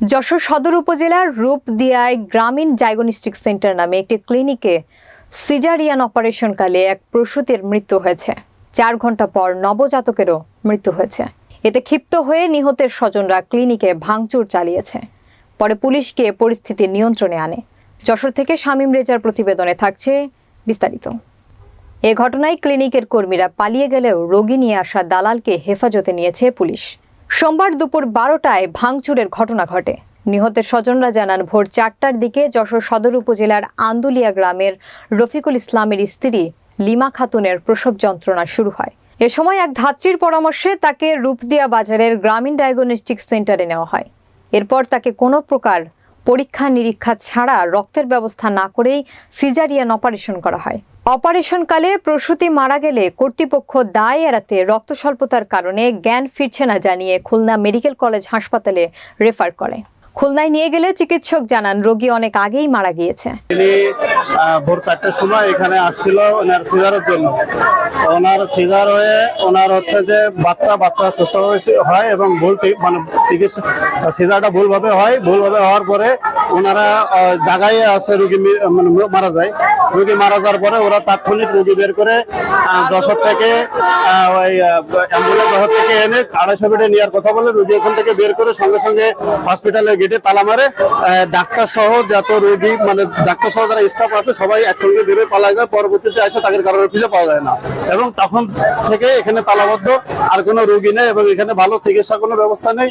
যশোর সদর উপজেলার রূপদিয়ায় গ্রামীণ ডায়াগনস্টিক সেন্টার নামে একটি ক্লিনিকে সিজারিয়ান অপারেশনকালে এক প্রসূতির মৃত্যু হয়েছে। চার ঘণ্টা পর নবজাতকেরও মৃত্যু হয়েছে। এতে ক্ষিপ্ত হয়ে নিহতের স্বজনরা ক্লিনিকে ভাঙচুর চালিয়েছে। পরে পুলিশকে পরিস্থিতি নিয়ন্ত্রণে আনে। যশোর থেকে শামীম রেজার প্রতিবেদনে থাকছে বিস্তারিত। এ ঘটনায় ক্লিনিকের কর্মীরা পালিয়ে গেলেও রোগী নিয়ে আসা দালালকে হেফাজতে নিয়েছে পুলিশ। সোমবার দুপুর বারোটায় ভাঙচুরের ঘটনা ঘটে। নিহতের স্বজনরা জানান, ভোর চারটার দিকে যশোর সদর উপজেলার আন্দুলিয়া গ্রামের রফিকুল ইসলামের স্ত্রী লিমা খাতুনের প্রসব যন্ত্রণা শুরু হয়। এ সময় এক ধাত্রীর পরামর্শে তাকে রূপদিয়া বাজারের গ্রামীণ ডায়াগনস্টিক সেন্টারে নেওয়া হয়। এরপর তাকে কোনো প্রকার পরীক্ষা নিরীক্ষা ছাড়া রক্তের ব্যবস্থা না করেই সিজারিয়ান অপারেশন করা হয়। অপারেশনকালে প্রসূতি মারা গেলে কর্তৃপক্ষ দায় এড়াতে রক্ত স্বল্পতার কারণে জ্ঞান ফিরছে না জানিয়ে খুলনা মেডিকেল কলেজ হাসপাতালে রেফার করে। খুলনায় নিয়ে গেলে চিকিৎসক জানান, রোগী অনেক আগেই মারা গিয়েছে। তিনি ভোর চারটের সময় এখানে আসছিল ওনার সিজারের জন্য। ওনার সিজার হয়ে ওনার হচ্ছে যে বাচ্চা বাচ্চা সুস্থভাবে হয় এবং চি- মানে চিকিৎসা সিজারটা ভুলভাবে হয়, ভুলভাবে হওয়ার পরে ওনারা জায়গায় আছে রুগী মানে মারা যায়। রুগী মারা যাওয়ার পরে ওরা তাৎক্ষণিক রুগী বের করে যশোর থেকে ওই অ্যাম্বুলেন্স যশোর থেকে এনে আড়াইশো বেডে নেওয়ার কথা বলে রুগী ওখান থেকে বের করে সঙ্গে সঙ্গে হসপিটালের গেটে তালা মারে। ডাক্তার সহ যত রুগী মানে ডাক্তার সহ যারা স্টাফ আছে, সবাই একসঙ্গে বেরোয় পালায় যায়, পরবর্তীতে এসে তাদের কারণে খুঁজে পাওয়া যায় না। এবং তখন থেকে এখানে তালাবদ্ধ, আর কোনো রোগী নেই এবং এখানে ভালো চিকিৎসা কোনো ব্যবস্থা নেই।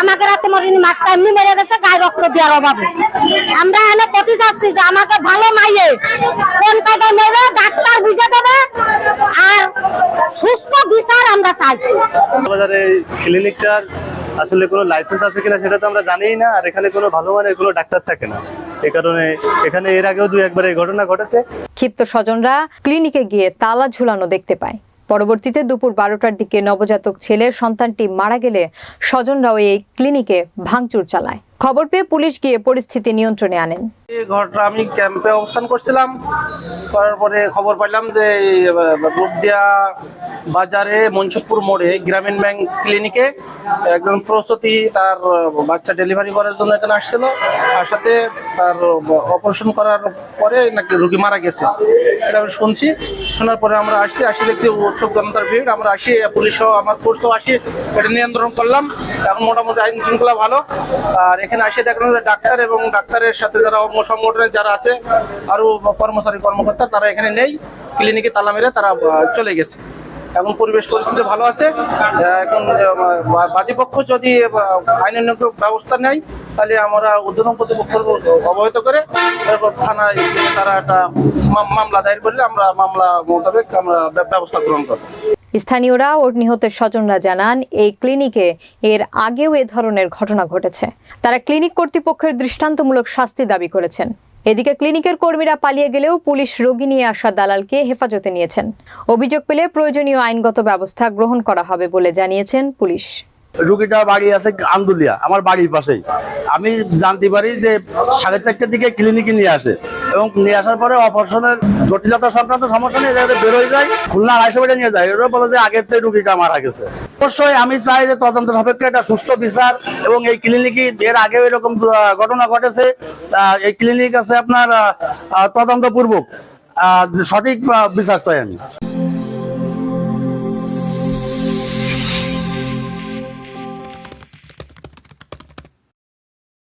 আমাকে রাতে মরিনি মাছটা এমনি মেরে গেছে গায়ে রক্ত দেওয়ার অভাবে। আমরা এনে কতি চাচ্ছি যে আমাকে ভালো মাইয়ে কোন কায়দায় মেরে ডাক্তার বুঝে দেবে আর সুস্থ বিচার আমরা চাই। বাজারে ক্লিনিকটার আসলে কোনো লাইসেন্স আছে কিনা সেটা তো আমরা জানিই না আর এখানে কোনো ভালো মানের কোনো ডাক্তার থাকে না। এই কারণে এখানে এর আগেও দু একবার এই ঘটনা ঘটেছে। ক্ষিপ্ত স্বজনরা ক্লিনিকে গিয়ে তালা ঝুলানো দেখতে পায়। পরবর্তীতে দুপুর বারোটার দিকে নবজাতক ছেলের সন্তানটি মারা গেলে স্বজনরাও এই ক্লিনিকে ভাঙচুর চালায়। খবর পেয়ে পুলিশ গিয়ে পরিস্থিতি নিয়ন্ত্রণে আনেন। এই ঘটনা আমি ক্যাম্পে অবস্থান করছিলাম। করার পরে খবর পাইলাম যে রূপদিয়া বাজারে মনসুরপুর মোড়ে গ্রামীণ ব্যাংক ক্লিনিকে একজন প্রসূতি তার বাচ্চা ডেলিভারি করার জন্য এখানে আসছিল। আর সাথে তার অপারেশন করার পরে নাকি রুগী মারা গেছে। এটা আমি শুনছি। শোনার পরে আমরা আসছি, আসি দেখছি উৎসব জনতার ভিড়। আমরা আসি পুলিশও আমার ফোর্সও আসি। এটা নিয়ন্ত্রণ করলাম। এখন মোটামুটি আইন শৃঙ্খলা ভালো। আর এখানে আসে যে ডাক্তার এবং ডাক্তারের সাথে যারা সংগঠনের যারা আছে আরও কর্মচারী, কর্মকর্তা, তারা এখানে নেই। ক্লিনিকে তালা মেরে তারা চলে গেছে। এখন পরিবেশ পরিস্থিতি ভালো আছে। এখন বাদীপক্ষ যদি নিয়ন্ত্রক ব্যবস্থা নেয়, তাহলে আমরা উদ্বোধন কর্তৃপক্ষ অবহিত করে থানায় তারা একটা মাম- মামলা দায়ের করলে আমরা মামলা মোতাবেক আমরা ব্যবস্থা গ্রহণ করব। স্থানীয়রা ও নিহতের স্বজনরা জানান, এই ক্লিনিকে এর আগেও এ ধরনের ঘটনা ঘটেছে। তারা ক্লিনিক কর্তৃপক্ষের দৃষ্টান্তমূলক শাস্তি দাবি করেছেন। এদিকে ক্লিনিকের কর্মীরা পালিয়ে গেলেও পুলিশ রোগী নিয়ে আসা দালালকে হেফাজতে নিয়েছেন। অভিযোগ পেলে প্রয়োজনীয় আইনগত ব্যবস্থা গ্রহণ করা হবে বলে জানিয়েছেন পুলিশ। রুগীটা বাড়ি আছে আন্দুলিয়া আমার বাড়ির পাশেই। আমি জানতে পারি যে সাড়ে চারটার দিকে ক্লিনিকে নিয়ে আসে। এবং নিয়ে আসার পরে অপারেশনের জটিলতা সংক্রান্ত সমস্যা নিয়ে যাতে বেরোয় যায়, খুলনা আড়াইশো বেডে নিয়ে যায়। এরা বলে যে আগের থেকে রুগীটা মারা গেছে। অবশ্যই আমি চাই যে তদন্ত সাপেক্ষে একটা সুষ্ঠু বিচার এবং এই ক্লিনিকে এর আগে এরকম ঘটনা ঘটেছে এই ক্লিনিক আছে আপনার তদন্তপূর্বক। সঠিক বিচার চাই আমি।